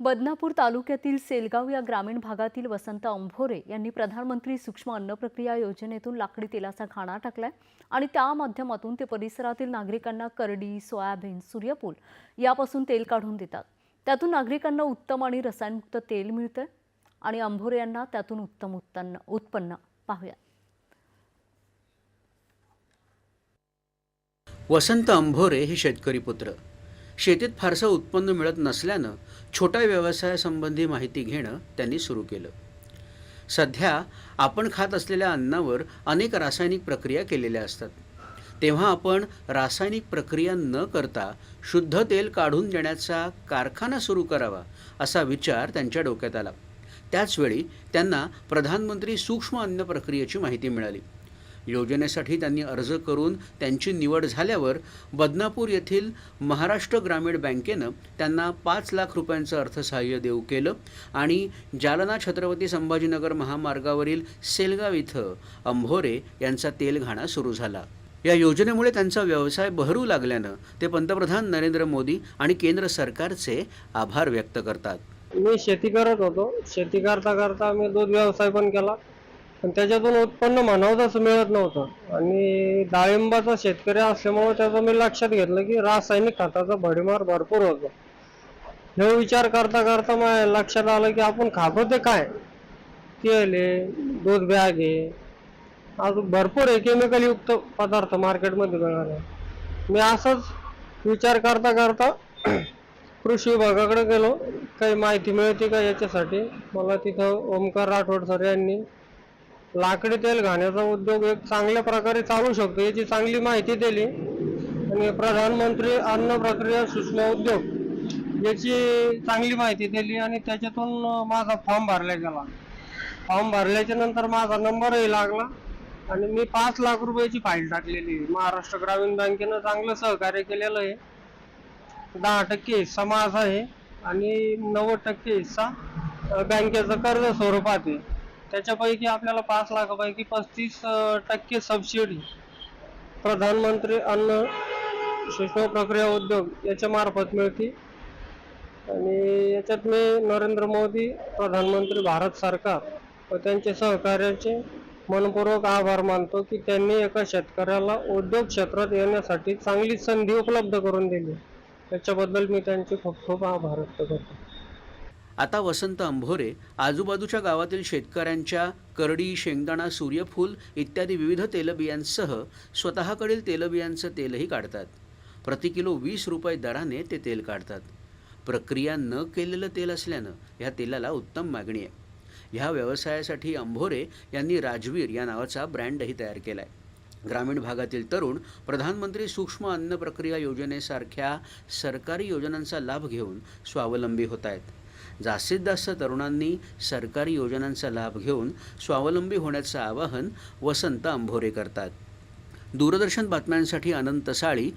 बदनापूर तालुक्यातील सेलगाव या ग्रामीण भागातील वसंत अंभोरे यांनी प्रधानमंत्री सूक्ष्म अन्न प्रक्रिया योजनेतून लाकडी तेलाचा खाणा टाकलाय आणि त्या माध्यमातून ते परिसरातील नागरिकांना करडी सोयाबीन सूर्यफूल यापासून तेल काढून देतात. त्यातून नागरिकांना उत्तम आणि रसायनमुक्त तेल मिळतंय आणि अंभोरे यांना त्यातून उत्तम उत्पन्न उत्पन्न. पाहूया. वसंत अंभोरे हे शेतकरी पुत्र. शेतीत फारसं उत्पन्न मिळत नसल्यानं छोट्या व्यवसायासंबंधी माहिती घेणं त्यांनी सुरू केलं. सध्या आपण खात असलेल्या अन्नावर अनेक रासायनिक प्रक्रिया केलेल्या असतात. तेव्हा आपण रासायनिक प्रक्रिया न करता शुद्ध तेल काढून देण्याचा कारखाना सुरू करावा असा विचार त्यांच्या डोक्यात आला. त्याचवेळी त्यांना प्रधानमंत्री सूक्ष्म अन्न प्रक्रियेची माहिती मिळाली. योजनेसाठी त्यांनी अर्ज करून त्यांची निवड झाल्यावर बदनापूर येथील महाराष्ट्र ग्रामीण बँकेनं त्यांना पाच लाख रुपयांचं अर्थसहाय्य देऊ केलं आणि जालना छत्रपती संभाजीनगर महामार्गावरील सेलगाव इथं अंभोरे यांचा तेलघाणा सुरू झाला. या योजनेमुळे त्यांचा व्यवसाय बहरू लागल्यानं ते पंतप्रधान नरेंद्र मोदी आणि केंद्र सरकारचे आभार व्यक्त करतात. मी शेती करत होतो. शेती करता करता मी दूध व्यवसाय पण केला. पण त्याच्यातून उत्पन्न म्हणावं तसं मिळत नव्हतं. आणि डाळिंबाचा शेतकरी असल्यामुळे त्याचं मी लक्षात घेतलं की रासायनिक खताचा भडीमार भरपूर होतो. हे विचार करता करता मग लक्षात आलं की आपण खातो ते काय? तेल आहे दूध बॅग आहे. अजून भरपूर आहे केमिकल युक्त पदार्थ मार्केटमध्ये मिळाले. मी असंच विचार करता करता कृषी विभागाकडे गेलो. काही माहिती मिळते का याच्यासाठी? मला तिथं ओमकार राठोड सर यांनी लाकडी तेल घाण्याचा उद्योग एक चांगल्या प्रकारे चालू शकतो याची चांगली माहिती दिली. आणि प्रधानमंत्री अन्न प्रक्रिया सूक्ष्म उद्योग याची चांगली माहिती दिली आणि त्याच्यातून माझा फॉर्म भरला गेला फॉर्म भरल्याच्या नंतर माझा नंबरही लागला आणि मी पाच लाख रुपयाची फाईल टाकलेली. आहे. महाराष्ट्र ग्रामीण बँकेनं चांगलं सहकार्य केलेलं आहे. दहा टक्के हिस्सा माझा आहे आणि नव्वद टक्के हिस्सा बँकेचं कर्ज स्वरूपात आहे. त्याच्यापैकी आपल्याला पाच लाखापैकी पस्तीस टक्के सबसिडी प्रधानमंत्री अन्न सूक्ष्म प्रक्रिया उद्योग याच्या मार्फत मिळते. आणि याच्यात मी नरेंद्र मोदी प्रधानमंत्री भारत सरकार व त्यांचे सहकार्याचे मनपूर्वक आभार मानतो की त्यांनी एका शेतकऱ्याला उद्योग क्षेत्रात येण्यासाठी चांगली संधी उपलब्ध करून दिली. त्याच्याबद्दल मी त्यांचे खूप खूप आभार व्यक्त करतो. आता वसंत अंभोरे आजूबाजूच्या गावातील शेतकऱ्यांच्या करडी शेंगदाणा सूर्यफूल इत्यादी विविध तेलबियांसह स्वतःकडील तेलबियांचं तेलही काढतात. प्रति किलो वीस रुपये दराने ते तेल काढतात. प्रक्रिया न केलेलं तेल असल्यानं ह्या तेलाला उत्तम मागणी आहे. ह्या व्यवसायासाठी अंभोरे यांनी राजवीर या नावाचा ब्रँडही तयार केला आहे ग्रामीण भागातील तरुण प्रधानमंत्री सूक्ष्म अन्न प्रक्रिया योजनेसारख्या सरकारी योजनांचा लाभ घेऊन स्वावलंबी होत आहेत. जास्तीत जास्त तरुणांनी सरकारी योजनांचा लाभ घेऊन स्वावलंबी होण्याचं आवाहन वसंत अंभोरे करतात. दूरदर्शन बातम्यांसाठी अनंत साळी